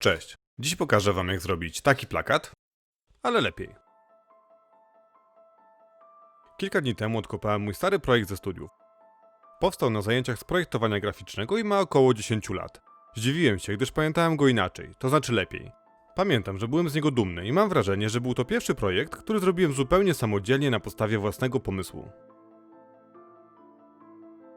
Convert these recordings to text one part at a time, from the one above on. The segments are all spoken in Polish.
Cześć. Dziś pokażę wam jak zrobić taki plakat, ale lepiej. Kilka dni temu odkopałem mój stary projekt ze studiów. Powstał na zajęciach z projektowania graficznego i ma około 10 lat. Zdziwiłem się, gdyż pamiętałem go inaczej, to znaczy lepiej. Pamiętam, że byłem z niego dumny i mam wrażenie, że był to pierwszy projekt, który zrobiłem zupełnie samodzielnie na podstawie własnego pomysłu.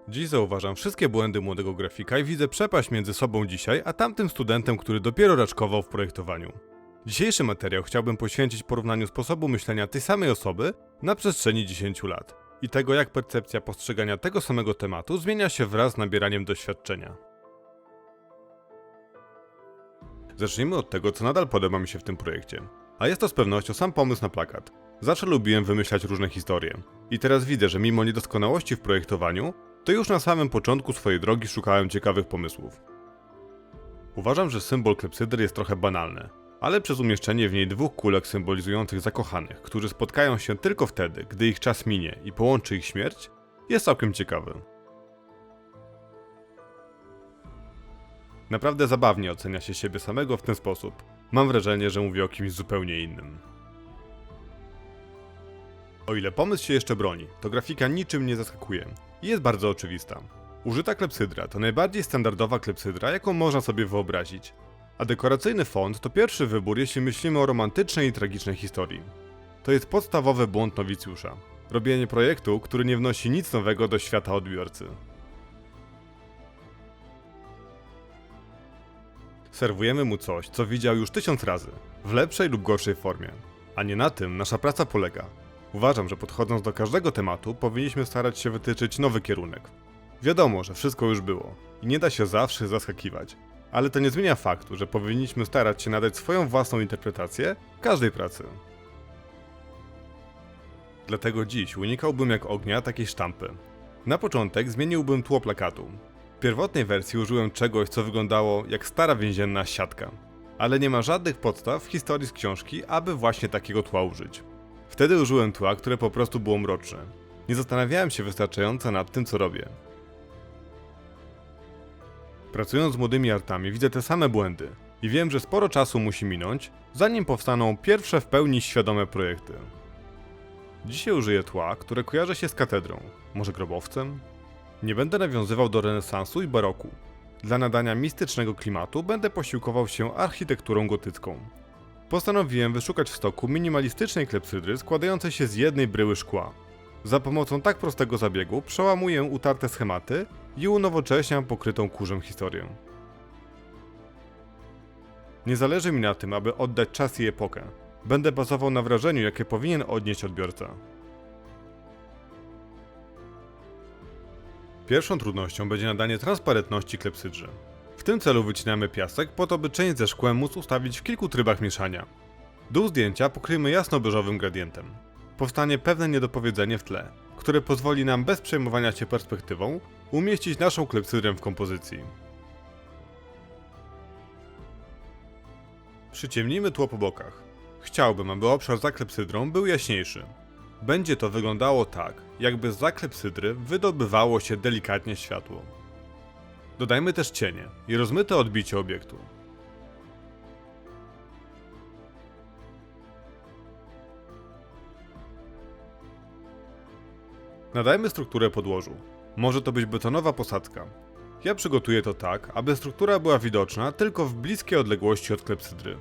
Dziś zauważam wszystkie błędy młodego grafika i widzę przepaść między sobą dzisiaj, a tamtym studentem, który dopiero raczkował w projektowaniu. Dzisiejszy materiał chciałbym poświęcić porównaniu sposobu myślenia tej samej osoby na przestrzeni 10 lat i tego, jak percepcja postrzegania tego samego tematu zmienia się wraz z nabieraniem doświadczenia. Zacznijmy od tego, co nadal podoba mi się w tym projekcie. A jest to z pewnością sam pomysł na plakat. Zawsze lubiłem wymyślać różne historie. I teraz widzę, że mimo niedoskonałości w projektowaniu, to już na samym początku swojej drogi szukałem ciekawych pomysłów. Uważam, że symbol klepsydry jest trochę banalny, ale przez umieszczenie w niej dwóch kulek symbolizujących zakochanych, którzy spotkają się tylko wtedy, gdy ich czas minie i połączy ich śmierć, jest całkiem ciekawy. Naprawdę zabawnie ocenia się siebie samego w ten sposób. Mam wrażenie, że mówię o kimś zupełnie innym. O ile pomysł się jeszcze broni, to grafika niczym nie zaskakuje i jest bardzo oczywista. Użyta klepsydra to najbardziej standardowa klepsydra, jaką można sobie wyobrazić. A dekoracyjny font to pierwszy wybór, jeśli myślimy o romantycznej i tragicznej historii. To jest podstawowy błąd nowicjusza. Robienie projektu, który nie wnosi nic nowego do świata odbiorcy. Serwujemy mu coś, co widział już tysiąc razy, w lepszej lub gorszej formie. A nie na tym nasza praca polega. Uważam, że podchodząc do każdego tematu, powinniśmy starać się wytyczyć nowy kierunek. Wiadomo, że wszystko już było i nie da się zawsze zaskakiwać, ale to nie zmienia faktu, że powinniśmy starać się nadać swoją własną interpretację każdej pracy. Dlatego dziś unikałbym jak ognia takiej sztampy. Na początek zmieniłbym tło plakatu. W pierwotnej wersji użyłem czegoś, co wyglądało jak stara więzienna siatka, ale nie ma żadnych podstaw w historii z książki, aby właśnie takiego tła użyć. Wtedy użyłem tła, które po prostu było mroczne. Nie zastanawiałem się wystarczająco nad tym, co robię. Pracując z młodymi artami widzę te same błędy i wiem, że sporo czasu musi minąć, zanim powstaną pierwsze w pełni świadome projekty. Dzisiaj użyję tła, które kojarzy się z katedrą, może grobowcem? Nie będę nawiązywał do renesansu i baroku. Dla nadania mistycznego klimatu będę posiłkował się architekturą gotycką. Postanowiłem wyszukać w stoku minimalistycznej klepsydry składającej się z jednej bryły szkła. Za pomocą tak prostego zabiegu przełamuję utarte schematy i unowocześniam pokrytą kurzem historię. Nie zależy mi na tym, aby oddać czas i epokę. Będę bazował na wrażeniu, jakie powinien odnieść odbiorca. Pierwszą trudnością będzie nadanie transparentności klepsydrze. W tym celu wycinamy piasek po to, by część ze szkłem móc ustawić w kilku trybach mieszania. Dół zdjęcia pokryjmy jasno-beżowym gradientem. Powstanie pewne niedopowiedzenie w tle, które pozwoli nam bez przejmowania się perspektywą umieścić naszą klepsydrę w kompozycji. Przyciemnijmy tło po bokach. Chciałbym, aby obszar za klepsydrą był jaśniejszy. Będzie to wyglądało tak, jakby za klepsydry wydobywało się delikatnie światło. Dodajmy też cienie i rozmyte odbicie obiektu. Nadajmy strukturę podłożu. Może to być betonowa posadzka. Ja przygotuję to tak, aby struktura była widoczna tylko w bliskiej odległości od klepsydry.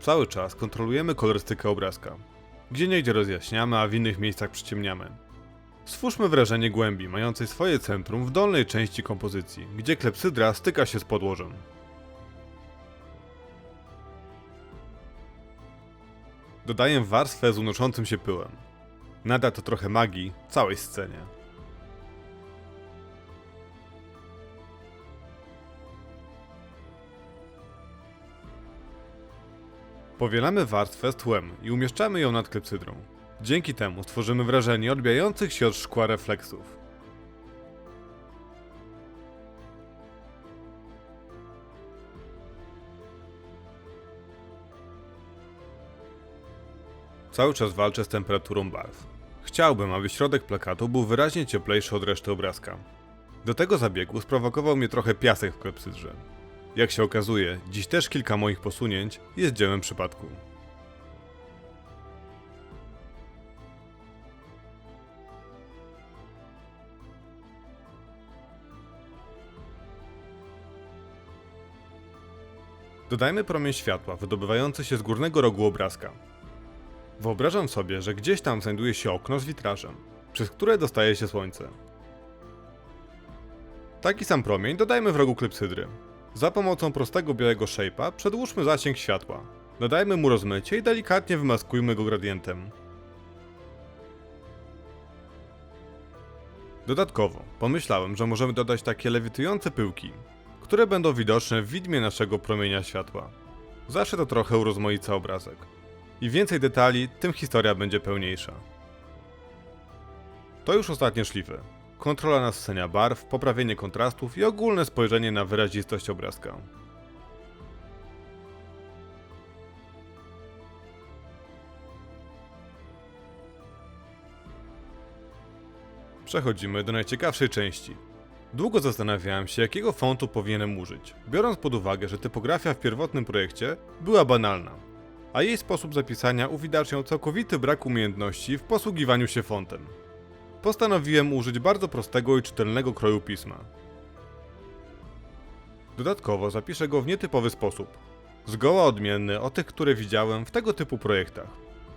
Cały czas kontrolujemy kolorystykę obrazka. Gdzie niegdzie rozjaśniamy, a w innych miejscach przyciemniamy. Stwórzmy wrażenie głębi, mającej swoje centrum w dolnej części kompozycji, gdzie klepsydra styka się z podłożem. Dodaję warstwę z unoszącym się pyłem. Nada to trochę magii całej scenie. Powielamy warstwę z tłem i umieszczamy ją nad klepsydrą. Dzięki temu stworzymy wrażenie odbijających się od szkła refleksów. Cały czas walczę z temperaturą barw. Chciałbym, aby środek plakatu był wyraźnie cieplejszy od reszty obrazka. Do tego zabiegu sprowokował mnie trochę piasek w klepsydrze. Jak się okazuje, dziś też kilka moich posunięć jest dziełem przypadku. Dodajmy promień światła wydobywający się z górnego rogu obrazka. Wyobrażam sobie, że gdzieś tam znajduje się okno z witrażem, przez które dostaje się słońce. Taki sam promień dodajmy w rogu klypsydry. Za pomocą prostego białego shape'a przedłużmy zasięg światła. Dodajmy mu rozmycie i delikatnie wymaskujmy go gradientem. Dodatkowo, pomyślałem, że możemy dodać takie lewitujące pyłki, które będą widoczne w widmie naszego promienia światła. Zawsze to trochę urozmaica obrazek. I więcej detali, tym historia będzie pełniejsza. To już ostatnie szlify. Kontrola nasycenia barw, poprawienie kontrastów i ogólne spojrzenie na wyrazistość obrazka. Przechodzimy do najciekawszej części. Długo zastanawiałem się, jakiego fontu powinienem użyć, biorąc pod uwagę, że typografia w pierwotnym projekcie była banalna, a jej sposób zapisania uwidaczniał całkowity brak umiejętności w posługiwaniu się fontem. Postanowiłem użyć bardzo prostego i czytelnego kroju pisma. Dodatkowo zapiszę go w nietypowy sposób, zgoła odmienny od tych, które widziałem w tego typu projektach.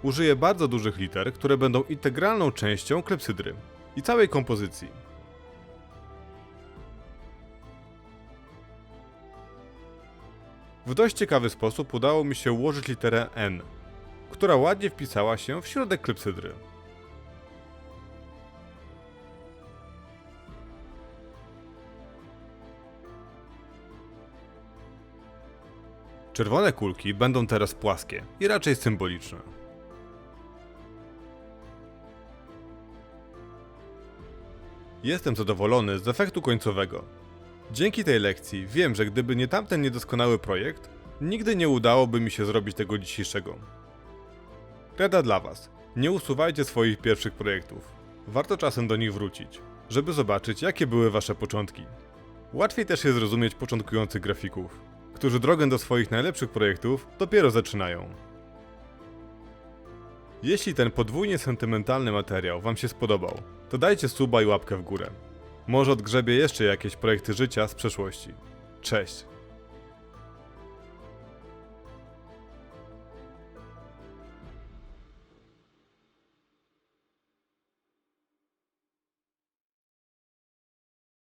Użyję bardzo dużych liter, które będą integralną częścią klepsydry i całej kompozycji. W dość ciekawy sposób udało mi się ułożyć literę N, która ładnie wpisała się w środek klepsydry. Czerwone kulki będą teraz płaskie i raczej symboliczne. Jestem zadowolony z efektu końcowego. Dzięki tej lekcji wiem, że gdyby nie tamten niedoskonały projekt, nigdy nie udałoby mi się zrobić tego dzisiejszego. Rada dla Was. Nie usuwajcie swoich pierwszych projektów. Warto czasem do nich wrócić, żeby zobaczyć, jakie były Wasze początki. Łatwiej też jest zrozumieć początkujących grafików, którzy drogę do swoich najlepszych projektów dopiero zaczynają. Jeśli ten podwójnie sentymentalny materiał Wam się spodobał, to dajcie suba i łapkę w górę. Może odgrzebie jeszcze jakieś projekty życia z przeszłości. Cześć!